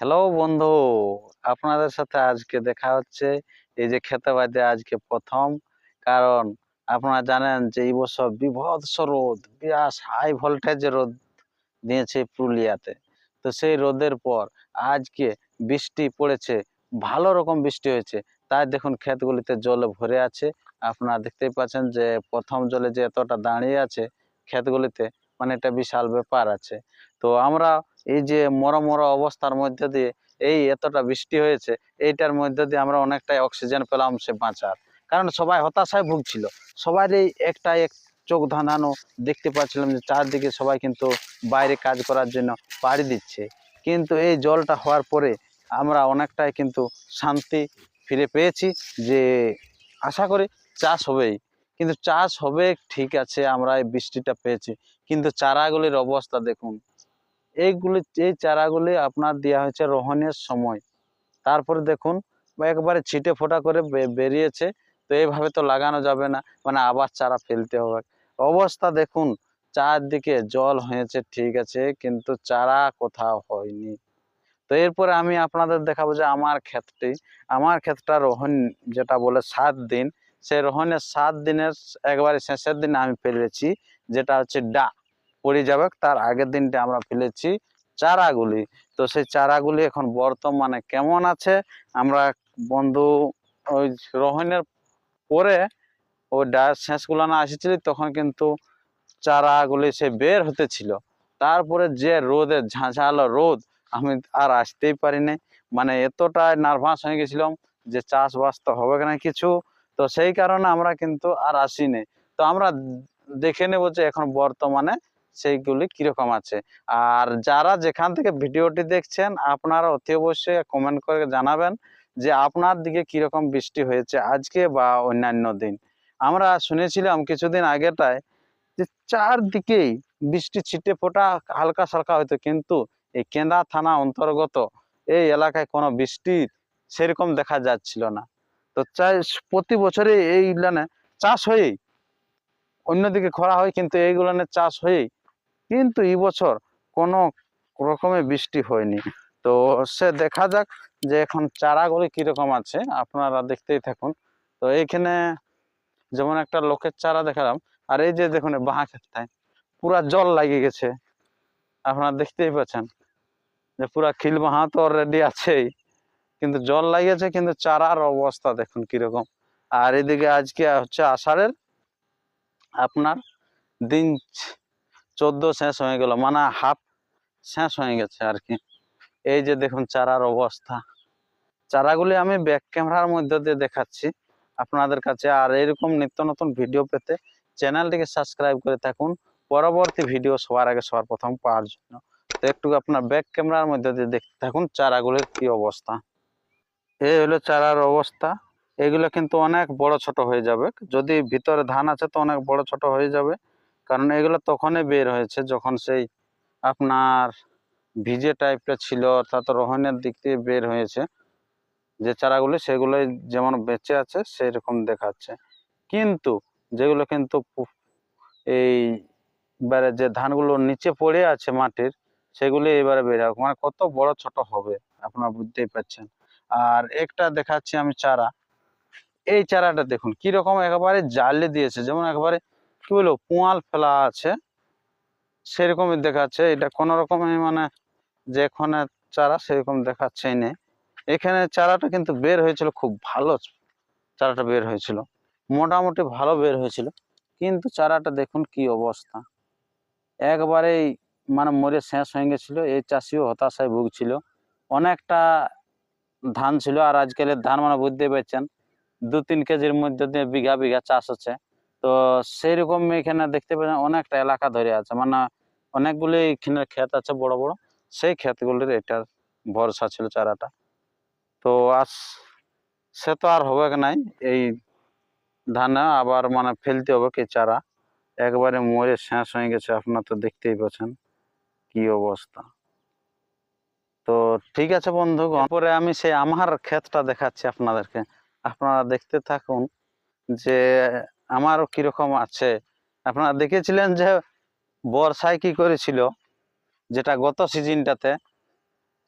Hello বন্ধু, আপনাদের সাথে আজকে দেখা হচ্ছে। এই যে খেতে বাদে আজকে প্রথম, কারণ আপনারা জানেন যে এই বছর বিভৎস রোদ, বিরাট হাই ভোল্টেজ রোদ দিয়েছে পুরুলিয়াতে। তো সেই রোদের পর আজকে বৃষ্টি পড়েছে, ভালো রকম বৃষ্টি হয়েছে। তাই দেখুন ক্ষেতগুলিতে জলে ভরে আছে। আপনারা দেখতেই পাচ্ছেন যে প্রথম জলে যে এতটা দাঁড়িয়ে আছে ক্ষেতগুলিতে মানে এটা বিশাল ব্যাপার আছে। তো আমরা এই যে মরা মরা অবস্থার মধ্যে দিয়ে এই এতটা বৃষ্টি হয়েছে, এইটার মধ্যে দিয়ে আমরা অনেকটাই অক্সিজেন পেলাম সে বাঁচার। কারণ সবাই হতাশায় ভুগছিল। সবাই এই একটা এক চোখ ধাঁধানো দেখতে পাচ্ছিলাম যে চারদিকে সবাই কিন্তু বাইরে কাজ করার জন্য পাড়ি দিচ্ছে। কিন্তু এই জলটা হওয়ার পরে আমরা অনেকটাই কিন্তু শান্তি ফিরে পেয়েছি যে আশা করি চাষ হবেই। কিন্তু চাষ হবে, ঠিক আছে, আমরা এই বৃষ্টিটা পেয়েছি। কিন্তু চারাগুলির অবস্থা দেখুন এইগুলি, এই চারাগুলি আপনার দেওয়া হয়েছে রোহণের সময়। তারপরে দেখুন, একবারে ছিটে ফোটা করে বেরিয়েছে। তো এইভাবে তো লাগানো যাবে না মানে আবার চারা ফেলতে হবে। অবস্থা দেখুন, চারদিকে জল হয়েছে, ঠিক আছে, কিন্তু চারা কোথাও হয়নি। তো এরপরে আমি আপনাদের দেখাবো যে আমার ক্ষেতটি, আমার ক্ষেতটা রোহন যেটা বলে সাত দিন সেই রোহনের সাত দিনের, একবারে শেষের দিনে আমি ফেলেছি, যেটা হচ্ছে ডা পড়ে যাবে, তার আগের দিনটা আমরা ফেলেছি চারাগুলি। তো সেই চারাগুলি এখন বর্তমানে কেমন আছে, আমরা বন্ধু ওই রোহনের পরে ওই ডা শেষগুলো না তখন কিন্তু চারাগুলি সে বের হতেছিল তারপরে যে রোদে ঝাঁঝালো রোদ, আমি আর আসতেই পারিনি। মানে এতটাই নার্ভাস হয়ে গেছিলাম যে চাষবাস তো হবে না কিছু। তো সেই কারণে আমরা কিন্তু আর আসিনি। তো আমরা দেখে নেব যে এখন বর্তমানে সেইগুলি কীরকম আছে? আর যারা যেখান থেকে ভিডিওটি দেখছেন, আপনারা অতি অবশ্যই কমেন্ট করে জানাবেন যে আপনার দিকে কীরকম বৃষ্টি হয়েছে আজকে বা অন্যান্য দিন। আমরা শুনেছিলাম কিছুদিন আগেটায় যে চারদিকেই বৃষ্টি ছিটে ফোটা হালকা সালকা হতো কিন্তু এই কেন্দা থানা অন্তর্গত এই এলাকায় কোনো বৃষ্টি সেরকম দেখা যাচ্ছিল না। তো চাই, প্রতি বছরে এই লানে চাষ হয়েই অন্যদিকে খরা হয়, কিন্তু এইগুলানে চাষ হয়েই কিন্তু এই বছর কোনো রকমের বৃষ্টি হয়নি। তো সে দেখা যাক যে এখন চারাগুলি কীরকম আছে, আপনারা দেখতেই থাকুন। তো এইখানে যেমন একটা লোকের চারা দেখালাম, আর এই যে দেখুন বাহা ক্ষেতটায় পুরা জল লাগিয়ে গেছে। আপনারা দেখতেই পাচ্ছেন যে পুরা খিল বাহা তো রেডি আছেই, কিন্তু জল লাগিয়েছে, কিন্তু চারার অবস্থা দেখুন কীরকম। আর এদিকে আজকে হচ্ছে আষাঢ়ের আপনার দিন চোদ্দ শেষ হয়ে গেল মানে হাফ শেষ হয়ে গেছে আর কি। এই যে দেখুন চারার অবস্থা। চারাগুলি আমি ব্যাক ক্যামেরার মধ্যে দিয়ে দেখাচ্ছি। আপনাদের কাছে আর এরকম নিত্য নতুন ভিডিও পেতে চ্যানেলটিকে সাবস্ক্রাইব করে থাকুন। পরবর্তী ভিডিও সবার আগে, সবার প্রথম পাওয়ার জন্য। তো একটু আপনার ব্যাক ক্যামেরার মধ্যে দিয়ে দেখতে থাকুন চারাগুলির কি অবস্থা। এই হলো চারার অবস্থা। এগুলো কিন্তু অনেক বড় ছোট হয়ে যাবে। যদি ভিতরে ধান আছে তো অনেক বড় ছোট হয়ে যাবে। কারণ এগুলো তখনই বের হয়েছে যখন সেই আপনার ভিজে টাইপটা ছিল, অর্থাৎ রোহনের দিক দিয়ে বের হয়েছে। যে চারাগুলি সেগুলোই যেমন বেঁচে আছে সেই রকম দেখাচ্ছে। কিন্তু যেগুলো কিন্তু এই এবারে যে ধানগুলো নিচে পড়ে আছে মাটির, সেগুলি এবারে বের হবে। মানে কত বড় ছোট হবে, আপনারা বুঝতেই পারছেন। আর একটা দেখাচ্ছি আমি চারা। এই চারাটা দেখুন কি রকম একেবারে জালে দিয়েছে। যেমন একেবারে কি বলব, পোয়াল ফেলা আছে। সেরকমই দেখাচ্ছে। এটা কোনো রকমই মানে যে এখানে চারা সেরকম দেখাচ্ছেই নেই। এখানে চারাটা কিন্তু বের হয়েছিল, খুব ভালো চারাটা বের হয়েছিল। মোটামুটি ভালো বের হয়েছিল। কিন্তু চারাটা দেখুন কি অবস্থা। একবারেই মানে মরে শেষ হয়ে গেছিল। এই চাষিও হতাশায় ভুগছিল। অনেকটা ধান ছিল, আর আজকালের ধান মানে বুঝতেই পারছেন দু তিন কেজির মধ্যে দিয়ে বিঘা বিঘা চাষ হচ্ছে। তো সেইরকম এখানে দেখতে পাচ্ছেন অনেকটা এলাকা ধরে আছে। মানে অনেকগুলি এখানে ক্ষেত আছে বড় বড়। সেই ক্ষেতগুলির এটার ভরসা ছিল চারাটা। তো আস সে তো আর হবে নাই। এই ধানে আবার মানে ফেলতে হবে কি চারা। একবারে মরে শেষ হয়ে গেছে। আপনার তো দেখতেই পাচ্ছেন কি অবস্থা। তো ঠিক আছে বন্ধু পরে আমি সেই আমার ক্ষেতটা দেখাচ্ছি আপনাদেরকে। আপনারা দেখতে থাকুন যে আমারও কীরকম আছে। আপনারা দেখেছিলেন যে বর্ষায় কি করেছিল? যেটা গত সিজনটাতে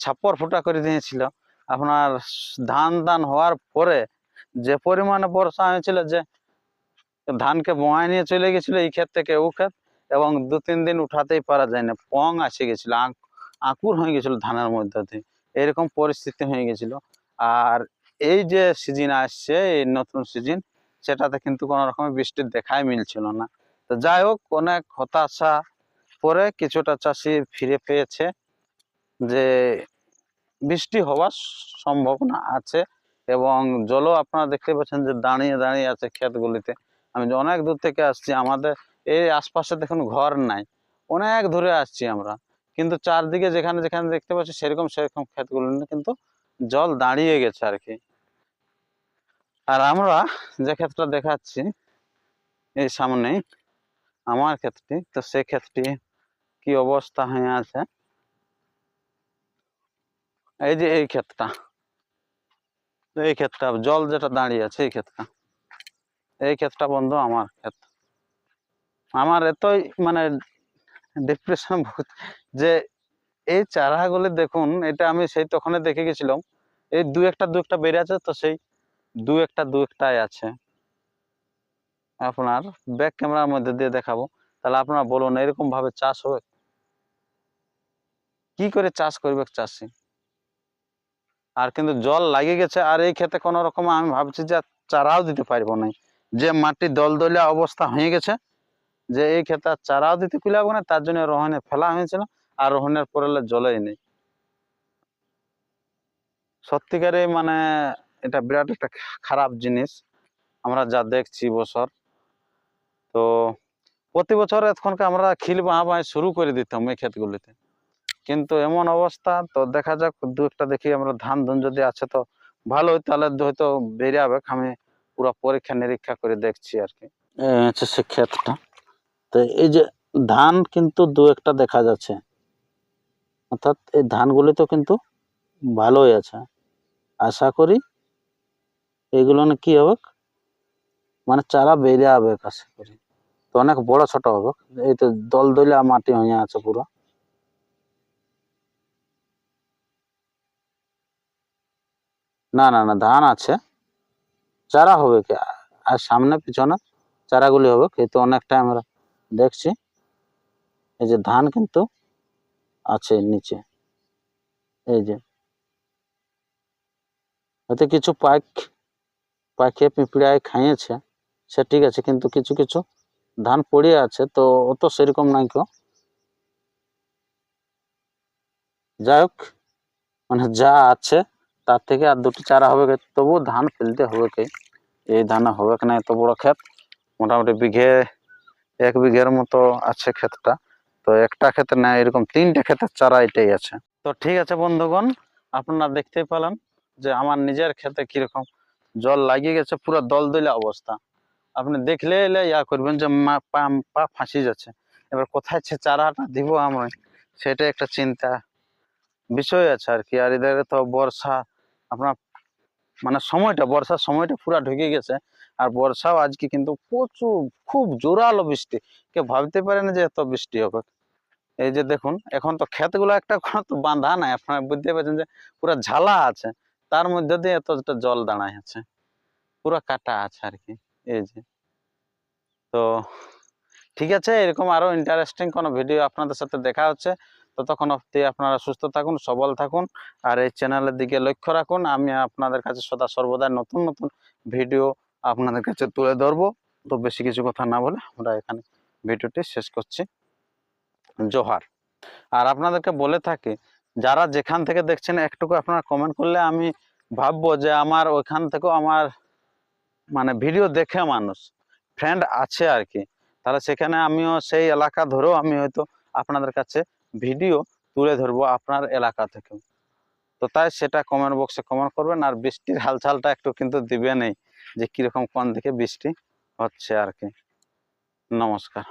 ছাপ্পর ফুটা করে দিয়েছিল। আপনার ধান দান হওয়ার পরে যে পরিমাণে বর্ষা হয়েছিল যে ধানকে বোয়ায় নিয়ে চলে গেছিল এই ক্ষেত থেকে ও ক্ষেত এবং দু তিন দিন উঠাতেই পারা যায় না পং আসে গেছিল, আঁক- আঁকুর হয়ে গেছিল ধানের মধ্যে দিয়ে। এরকম পরিস্থিতি হয়ে গেছিল। আর এই যে সিজন আসছে, এই নতুন সিজন সেটাতে কিন্তু কোনো রকমের বৃষ্টির দেখাই মিলছিল না। তো যাই হোক, অনেক হতাশা পরে কিছুটা চাষি ফিরে পেয়েছে যে বৃষ্টি হওয়ার সম্ভাবনা আছে এবং জলও আপনারা দেখতে পাচ্ছেন যে দাঁড়িয়ে দাঁড়িয়ে আছে ক্ষেতগুলিতে। আমি অনেক দূর থেকে আসছি, আমাদের এই আশপাশে দেখুন ঘর নাই, অনেক দূরে আসছি আমরা। কিন্তু চারদিকে যেখানে যেখানে দেখতে পাচ্ছি সেরকম সেরকম ক্ষেতগুলো কিন্তু জল দাঁড়িয়ে গেছে আর কি। আর আমরা যে ক্ষেতটা দেখাচ্ছি এই সামনেই আমার ক্ষেতটি তো সেই ক্ষেতটি কি অবস্থা হয়ে আছে? এই যে এই ক্ষেতটা এই ক্ষেতটা, জল যেটা দাঁড়িয়ে আছে এই ক্ষেতটা এই ক্ষেতটা বন্ধু আমার ক্ষেত। আমার এতই মানে ডিপ্রেশন যে এই চারাগুলি দেখুন, এটা আমি সেই তখনই দেখে গেছিলাম, এই দু একটা দু একটা বেড়ে আছে তো সেই দু একটা, দু একটাই আছে। আপনার ব্যাক ক্যামেরার মধ্যে দিয়ে দেখাবো। তাহলে আপনারা বলুন এরকম ভাবে চাষ হবে কি করে চাষ করবে চাষি? আর কিন্তু জল লাগে গেছে, আর এই ক্ষেতে কোনো রকম আমি ভাবছি যে চারাও দিতে পারব না। যে মাটি দলদলিয়া অবস্থা হয়ে গেছে, যে এই ক্ষেতে আর চারাও দিতে কুলাবো না, তার জন্য রোহনে ফেলা হয়েছিল আর রোহনের পরে জলেই নেই। সত্যিকারে মানে এটা বিরাট একটা খারাপ জিনিস। আমরা যা দেখছি বছর, তো প্রতি বছর এখনকে আমরা খিল বাঁ বাঁই শুরু করে দিতাম এই ক্ষেতগুলিতে। কিন্তু এমন অবস্থা, তো দেখা যাক দু একটা দেখি আমরা ধান ধুন যদি আছে তো ভালোই তাহলে হয়তো বেরিয়ে যাবে। আমি পুরো পরীক্ষা নিরীক্ষা করে দেখছি আর কি। হচ্ছে সে ক্ষেতটা। তো এই যে ধান কিন্তু দু একটা দেখা যাচ্ছে। অর্থাৎ এই ধানগুলি তো কিন্তু ভালোই আছে। আশা করি এগুলো না কি হবে? মানে চারা বেরিয়ে হবে আশা করি। তো অনেক বড়, ছোট হবে। এই তো দল দলিয়া মাটি হয়ে আছে পুরো। না না না, ধান আছে। চারা হবে কি? আর সামনে, পিছনে চারাগুলি হবে কিন্তু অনেকটা আমরা দেখছি। এই যে ধান কিন্তু আছে নিচে। এই যে। হয়তো কিছু পাইক পাখি পিঁপড়ায় খাইয়েছে সে ঠিক আছে কিন্তু কিছু কিছু ধান পড়ে আছে তো অত সেরকম নাই কেউ যাই হোক মানে যা আছে তার থেকে আর দুটো চারা হবে গে, তবুও ধান ফেলতে হবে কে এই ধান হবে না এত বড় ক্ষেত মোটামুটি বিঘে এক বিঘের মতো আছে ক্ষেতটা তো একটা ক্ষেতে না এরকম তিনটা ক্ষেতের চারা এটাই আছে। তো ঠিক আছে বন্ধুগণ আপনারা দেখতেই পেলেন যে আমার নিজের ক্ষেতে কীরকম জল লাগিয়ে গেছে, পুরো দলদলে অবস্থা। আপনি দেখলে এলে ইয়া করবেন যে মা, পা পা ফাঁসি যাচ্ছে। এবার কোথায় সে চারাটা দিব আমি সেটা একটা চিন্তা বিষয় আছে আর কি। আর এদের তো বর্ষা, আপনার মানে সময়টা, বর্ষার সময়টা পুরো ঢুকে গেছে। আর বর্ষাও আজকে কিন্তু প্রচুর, খুব জোরালো বৃষ্টি। কেউ ভাবতে পারে না যে এত বৃষ্টি হবে। এই যে দেখুন, এখন তো ক্ষেতগুলো একটা কোনো তো বাঁধা নাই। আপনারা বুঝতে পারছেন যে পুরো ঝালা আছে। তার মধ্যে দিয়ে এতটা জল দাঁড়ায় আছে। পুরো কাটা আছে আর কি এই যে। তো ঠিক আছে, এরকম আরও ইন্টারেস্টিং কোনো ভিডিও আপনাদের সাথে দেখা হচ্ছে। ততক্ষণ অবধি আপনারা সুস্থ থাকুন, সবল থাকুন, আর এই চ্যানেলের দিকে লক্ষ্য রাখুন। আমি আপনাদের কাছে সদা সর্বদা নতুন নতুন ভিডিও আপনাদের কাছে তুলে ধরবো। তো বেশি কিছু কথা না বলে আমরা এখানে ভিডিওটি শেষ করছি। জোহার। আর আপনাদেরকে বলে থাকি যারা যেখান থেকে দেখছেন, একটুকু আপনারা কমেন্ট করলে আমি ভাববো যে আমার ওইখান থেকেও আমার মানে ভিডিও দেখে মানুষ ফ্রেন্ড আছে আর কি। তাহলে সেখানে আমিও সেই এলাকা ধরেও আমি হয়তো আপনাদের কাছে ভিডিও তুলে ধরবো আপনার এলাকা থেকেও। তো তাই সেটা কমেন্ট বক্সে কমেন্ট করবেন আর বৃষ্টির হালচালটা একটু কিন্তু দিবে নেই যে কীরকম কোন দিকে বৃষ্টি হচ্ছে আর কি। নমস্কার।